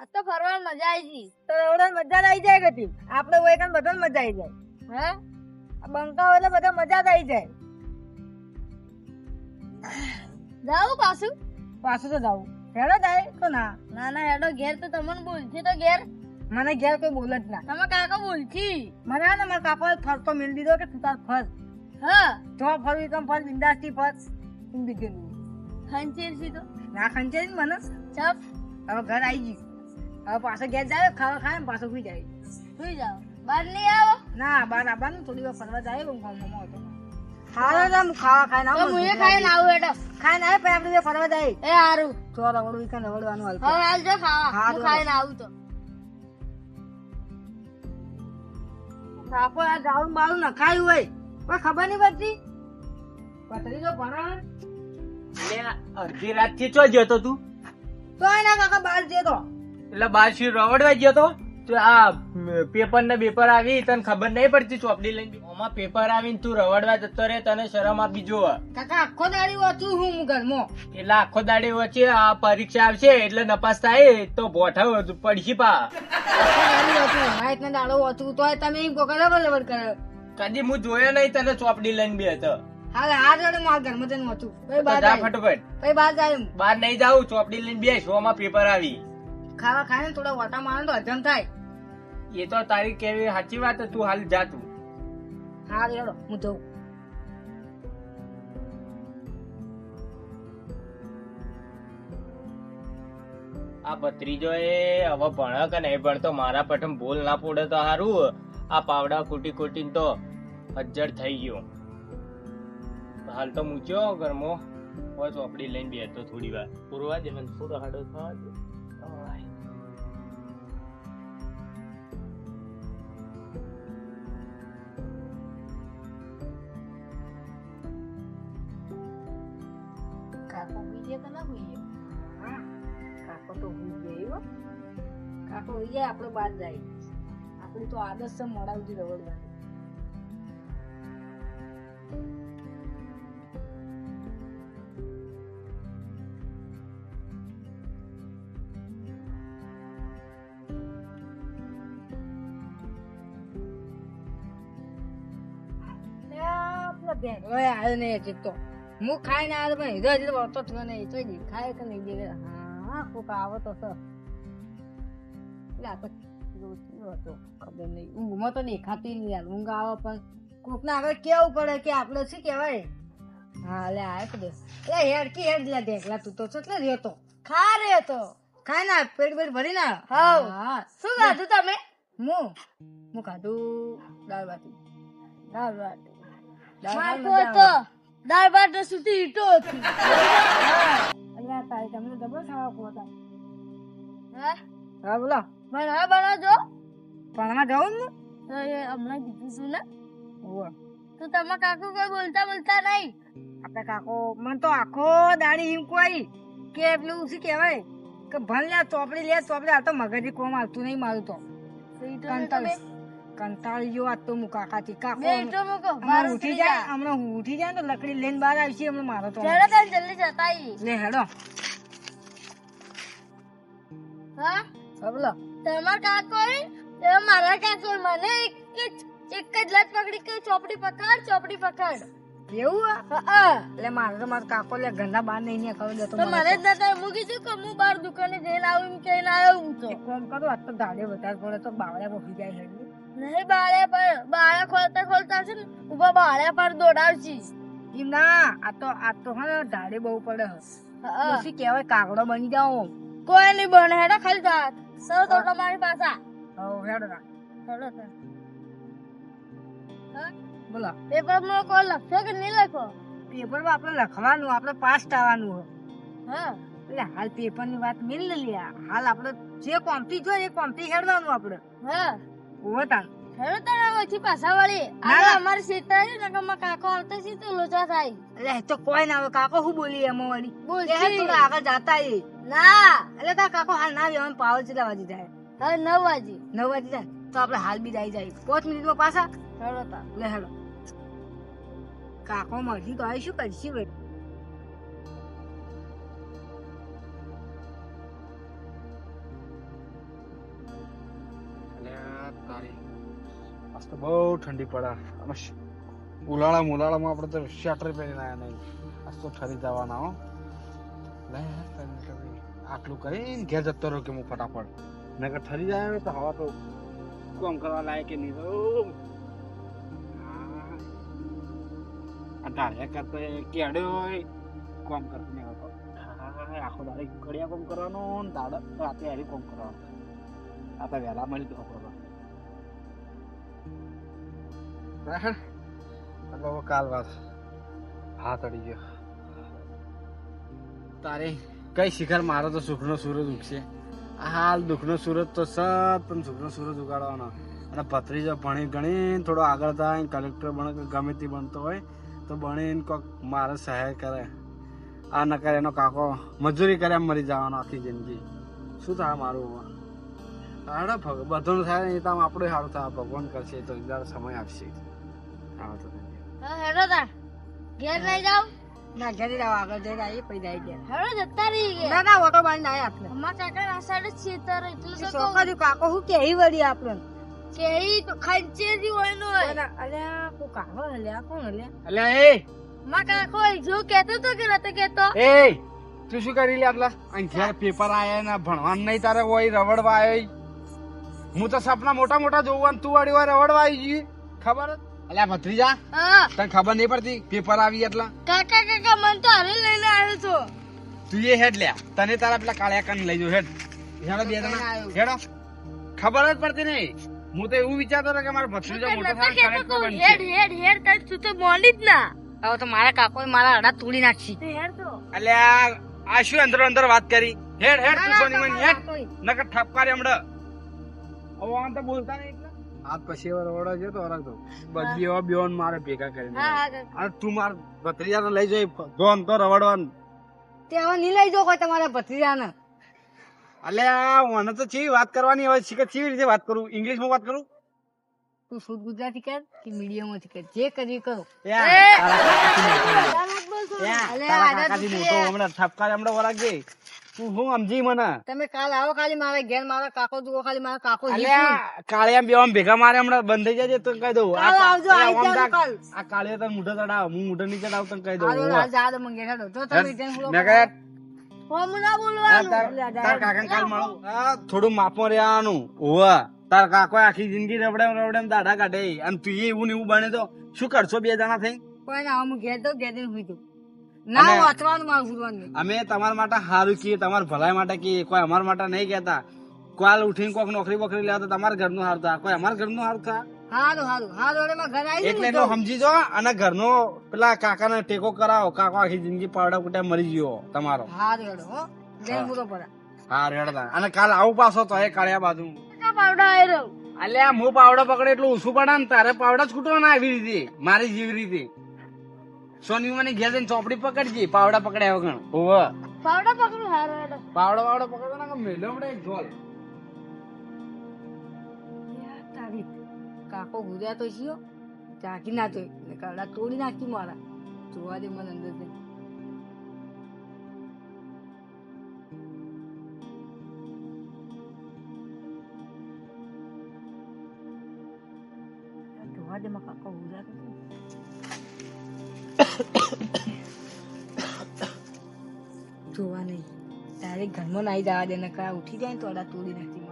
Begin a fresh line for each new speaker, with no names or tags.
આ તો ફરવાની મજા આવી ગઈ.
તો રવડાને મજા આવી જાય ગતી આપણે હોય કાન બધા મજા આવી જાય.
હે?
આ બંકા હોય એટલે બધા મજા આવી જાય.
જાવું પાછું?
પાછું તો જાવું હેડો જાય તો ના.
ના ના હેડો ઘેર તો તમને બોલથી તો ઘેર.
મને ઘેર કોઈ બોલે જ ના.
તમે કાકા બોલથી.
મને ને મારા કાકા ફરતો મેળ દીધો કે તું તાર ફર.
હા.
જો ફરવી તો ફર બિંદાસથી ફર. તું બીજું
ખંચેર તો.
ના ખંચેર મને?
ચપ.
હવે ઘર આવી ગઈ હવે પાછો ગેસ જાય ખાવા ખાય પાછો સુઈ જાય.
સુઈ જાવ બહાર નહીં આવો?
ના બાર આવવાનું થોડી વાર ફરવા જાય હું ગામમાં હતો. ખાવા જા હું ખાવા ખાઈને
તો
આવું
મુએ ખાઈને આવું હેડો.
ખાઈને આવે પછી આપણે ફરવા જાય.
એ હારું.
જો રવડું ઈકન રવડવાનું હાલ
હવે હાલજો ખાવા.
હું
હું ખાઈને આવું તો.
સાપો આ જાવું બાળું નખાયું હોય. કોઈ ખબર નહીં પડતી? પથરી તો ભણા
લે, અડધી રાતથી ચો ગયો તો? તું
તો એના કાકા બહાર જતો
એટલે બાર શી રવડવા ગયો તો? તો આ પેપર ને પેપર આવી તને ખબર નહીં પડતી ચોપડી લઈને ઓમાં પેપર આવીને તું રવડવા જતો રે તને શરમ આપી જો
કાકા આખો દાડી વાંચું હું ઘરમાં.
એટલે આખો દાડી વચ્ચે આ પરીક્ષા આવશે એટલે નપાસ થાય તો ભોઠા પડશી પા.
દાડી વાંચું તોય તમે એમ કહો કે રબર રબર કરે.
કદી હું જોયો નહીં તને ચોપડી લઈને બે હતો
હાલ આ જોડે મારા ઘરમાં જઈને વાંચું
ફટાફટ.
પછી બહાર જાય
બહાર નહીં જાઉં ચોપડી લઈને બેસમાં પેપર આવી.
ખાવા ખાય ને થોડા વાટા મારે તો હજમ થાય.
એ તો તારી કેવી સાચી વાત તું હાલ જા તું.
હા રેડો હું જઉં.
આ ભત્રીજો એ હવે ભણે કે નહીં ભણતો મારા પઠમ ભૂલ ના પડે તો સારું આ પાવડા કૂટી કૂટી તો અજ્જડ થઈ ગયો. હાલ તો મૂચ્યો ઘરમાં. હોય ચોપડી લઈને બેઠો થોડી વાર. પૂરવા દે મને થોડો હાડો થવા દે.
ગયા તો ના હોઈ ગયા
હા કાકો તો હું ગયો કાકો હોઈ જાય આપણે બહાર જાય આપણી તો આદર્શ છે મોડા સુધી રવડવાની ભેગો એ આવ્યો નહીં હજી તો હું ખાઈને આવ્યો પણ હીરો હજી વળતો થયો નહીં તો દેખાય કે નહીં દેખાય હા કોક આવો તો સર એટલે આ તો હતો ખબર નહીં. ઊંઘમાં તો દેખાતી નહીં યાર. ઊંઘ આવે પણ કોકને આગળ કેવું પડે કે આપણે શું કહેવાય? હા એટલે આવે તો એ એટલે હેડકી હેડ લે દેખલા તું તો એટલે રહ્યો તો.
ખા રે તો.
ખાય ના પેટ પેટ ભરી ના. હા.
શું ખાધું તમે?
હું? હું ખાધું? દાળ બાટી
દાળ બાટી
દાળ
મારતો દાળ ભાત સુધી ઈટો હતી.
અલ્યા તારી તમને ડબલ ખાવા પોતા
હે?
હા બોલો.
ભણવા બનાવજો
ભણવા જાઉં ને?
હમણાં કીધું છું ને.
ઓવે.
તો તમે કાકો કોઈ બોલતા બોલતા નહીં.
આપણે કાકો મને તો આખો દાડી હિંકવાઈ. કે પેલું શું કહેવાય? કે ભણ લે ચોપડી લે ચોપડી આ તો મગજ કોમ આવતું નહીં મારું તો. કંટાળ
તમે
આ તો મુકા કાકો
બે ઈટો મૂકો બાર
ઉઠી જાય હમણાં હું ઉઠી જાય ને તો લકડી લઈને બહાર આવશે હમણાં મારો તો
ચલો ચાલ જલ્દી જતા
લે હેડો.
હા?
બોલો.
તમાર કાકો હોય મારા કાકો. મને એક જ એક જ લત પકડી કે ચોપડી પકડ ચોપડી પકડ.
એવું એટલે મારે તો મારા કાકો લે ઘરના બહાર નહીં ને દેતો
તો મને જ નતા હું કીધું કે હું બાર દુકાને જઈને આવું એમ કહીને આવ્યો હું તો?
કામ કરું આજ તો ગાડે વધારે પડે તો બાવળ્યા બફી જાય હેડી.
નહીં બાળે પર બાળે ખોલતા ખોલતા છે ને ઊભા બાળે પર દોડાવશી
એમ ના આ તો આ તો હા દાડે બહુ પડે. પછી કહેવાય કાગડો બની જાઓ.
કોઈ નહીં બને હેડો ખાલી જા. સર તો તમારી પાસે
હો હેડો ના
હેડો
બોલા.
પેપર પેપરમાં કોઈ લખશો કે નહીં લખો?
પેપરમાં આપણે લખવાનું આપણે પાસ થવાનું
હા.
એટલે હાલ પેપરની વાત મિલ લે હાલ આપણે જે કોમતી જોઈએ એ કોમતી હેડવાનું આપણે.
હા.
ઓવો હવે
હેડો તારે ઓછી પાછા વળી. આ અમારી સીટ આવી ને કે કાકો આવતો છે તો લોચા થાય.
અરે તો કોઈ ના આવે. કાકો હું બોલી એમ વળી?
બોલશી.
એ તો આગળ જાતા એ
ના.
એટલે તા કાકો હાલ ના આવે પાવર કેટલા વાજી જાય.
હવે નવ વાજી
નવ વાજી જાય? તો આપણે હાલ બી જાય જાય. પાંચ મિનિટમાં પાછા?
હેડો તા
લે હેલો. કાકો મળી તો આવી શું કરશી ભાઈ
બહુ ઠંડી પડે. અને ઉલાળા મુલાળામાં આપણે તો શટર પહેરીને આવ્યા નહીં. આજ તો ઠરી જવાના હો. લે આટલું કરીને ઘેર જતો રહ્યો કે હું ફટાફટ. નકર ઠરી જાય ને તો હવા તો કોમ કરવા લાયક કે નહીં ઢાળ્યા કરતા કેડ્યો હોય. કોમ કરતો નહીં હતો આખો દાડે ઘડિયા કોમ કરવાનો ને દાડા રાતે હારી કોમ કરવાનો. આ તો વહેલા મળી તો હવે કાલ વાત હાથ અડી ગયો. તારે કઈ શિખર? મારો તો સુખનો સૂરજ ઉગશે. હાલ દુઃખનો સૂરજ તો સત પણ સુખનો સૂરજ ઉગાડવાનો. અને ભત્રીજો ભણી ગણી થોડો આગળ થાય કલેક્ટર બને ગમે તે બનતો હોય, તો ભણીને કોક મારે સહાય કરે. આ ન કરે એનો કાકો મજૂરી કરે મરી જવાનો આખી જિંદગી. શું થાય મારું હાડો બધું થાય એ તો આપણું સારું થાય. ભગવાન કરશે તો એકદાર સમય આપશે. આવો તો
હા હેડો તાર ઘેર નહીં જાવ
ના ઘરે જાવ આગળ જઈને આવીએ પછી જાય ગયા
હેડો જતા રહી
ના ઓટો આપણે.
અમારા કાકા આ સાઈડ જ છેતર એટલે તો કહું.
કાકો હું કેહી વળી આપણે
કે ઈ તો ખંચેરી હોય. નો
અલ્યા કાકો કોણ હલ્યા
અલ્યા? એ!
માં કાકો જો કેતો તો કે નતો કેતો
એ તું શું કરી લે આટલા અહીં ઘેર પેપર આયા ને ભણવાનું નહીં તારે હોય રવડવા આવ્યો હું તો સપના મોટા મોટા જોવું અને તું વાળી વાર રવડવા આવી ગઈ. ખબર જ? અલ્યા ભત્રીજા તને ખબર નહીં પડતી? પેપર આવી એટલે.
કાકા કાકા મન તો હારે લઈને આવ્યો છો.
તું એ હેડ લ્યા. તને તારા પેલા કાળિયા કાન લઈ જાઉં. હેડ. હેડો બે જણા. હેડો. ખબર જ પડતી નહીં. હું તો એવું વિચારતો હતો કે મારો ભત્રીજો મોટો થાય કલેક્ટર બનશે.
હેડ હેડ હેડ તાર તું તો મોની જ ના.
હવે તો મારા કાકોએ મારા અડા તોડી નાખી.
તો હેડ તો.
અલ્યા આ શું અંદર અંદર વાત કરી? હેડ હેડ તું સોની મન હેડ. નકર ઠપકારી હમણાં. હવે આમ તો બોલતા નહીં. હાથ પછી રવડો છે તો અરગ તો બધી એવા બેઓન મારે ભેગા કરીને.
હા હા કાકા.
અને તું માર ભત્રીજાને લઈ જઈ જોન તો રવડવાન.
તે હવે નહીં લઈ જાઓ કોઈ તમારા ભત્રીજાને.
અલ્યા મને તો ચી વાત કરવાની? હવે શીખે ચી રીતે વાત કરું? ઇંગ્લિશમાં વાત કરું?
તું શુદ્ધ ગુજરાતી કર કે મીડિયમ જ કર જે કરી. કરો
યા, તારા કાકાથી મોટો.
જ
અલે,
હમણાં થપકા હમણાં વરાગ તું શું સમજી મને?
તમે કાલ આવો ખાલી મારા ઘેર મારા કાકો જુઓ ખાલી મારા કાકો
અલ્યા કાળિયા બે ભેગા મારે હમણાં બંધ થઈ તો કહી દઉં.
આવજો,
આ કાળિયા તને મૂઢો ચડાવ હું મૂઢો નીચે ચડાવ તને કહી દઉં.
જા દો મંગે. તમે
મેં કાલ થોડું માપો રહેવાનું હોવે. તાર કાકો આખી જિંદગી રબડે રબડે દાડા કાઢે. અને તું એવું ને એવું બને તો શું કરશો બે જણા થઈ
કોઈ ના હું ઘેર તો ઘેર. ના વાંચવાનું મારું ભૂલવાનું
અમે તમારા માટે સારું કીએ તમારા ભલાઈ માટે કીએ કોઈ અમારા માટે નહીં કહેતા. કાલ ઉઠીને કોઈક નોકરી બોકરી લેવા તો તમારા ઘરનું સારું થાય. કોઈ અમારા ઘરનું સારું થાય?
હારું હારું. હારું હવે મારા આવી
એટલે એટલું સમજી જો અને ઘરનો પેલા કાકાને ટેકો કરાવો. કાકો આખી જિંદગી પાવડા કુટા મરી ગયો તમારો.
હારું હેડો હો. જઈને હુલો પડે.
હા રેડતા અને કાલ આવું પાછો તો એ કાળિયા બાજુ
પાવડા
અલ્યા હું પાવડો પકડે એટલું ઓછું પડે ને તારે પાવડા જ ખૂટવાના આવી રીતે. મારી જેવી રીતે. સોની મને ઘેર જઈને ચોપડી પકડજી પાવડા પકડ્યા વગર. હોવે.
પાવડા પકડું હારો હેડો.
પાવડા પાવડો પકડવાના કે મેલો હમણાં એક ઢોલ
કાકો ગુજ્યા તો છીએ ચાકી ના તો કડા તોડી નાખી મારા. જોવા દે મને અંદર જોવા નહીં. તારે ઘરમાં નાઈ જવા દે આ ઉઠી જાય ને તો અડા તોડી નાખી.